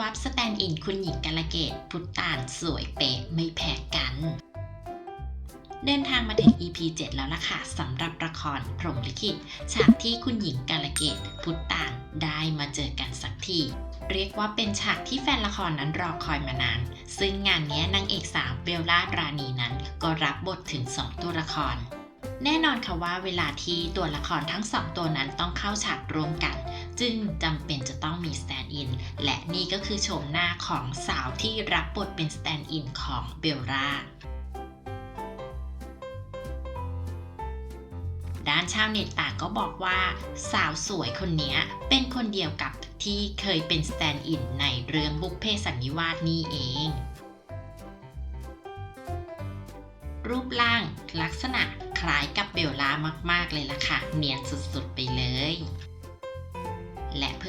วับสแตนด์อินคุณหญิงกาลเกต พุทธตานสวยเป๊ะไม่แพ้กัน เดินทางมาถึง EP 7 แล้วล่ะค่ะสำหรับละครพรหมลิขิตฉากที่คุณหญิงกาลเกต พุทธตานได้มาเจอกันสักทีเรียกว่าเป็นฉากที่แฟนละครนั้นรอคอยมานาน ซึ่งงานนี้นางเอกสาวเบลล่ารานีนั้น ก็รับบทถึง 2 ตัวละคร แน่นอนค่ะว่าเวลาที่ตัวละครทั้งสองตัวนั้นต้องเข้าฉากร่วมกัน จึงจำเป็นจะต้องมีสแตนด์อินและนี่ก็คือโฉมหน้าของสาวที่รับบทเป็นสแตนด์อินของเบลล่าด้านชาวเน็ตต่างก็บอกว่า สาวสวยคนนี้เป็นคนเดียวกับที่เคยเป็นสแตนด์อินในเรื่องบุพเพสันนิวาสนี่เอง รูปร่างลักษณะคล้ายกับเบลล่ามาก ๆ เลยล่ะค่ะ เนียนสุด ๆ ไปเลย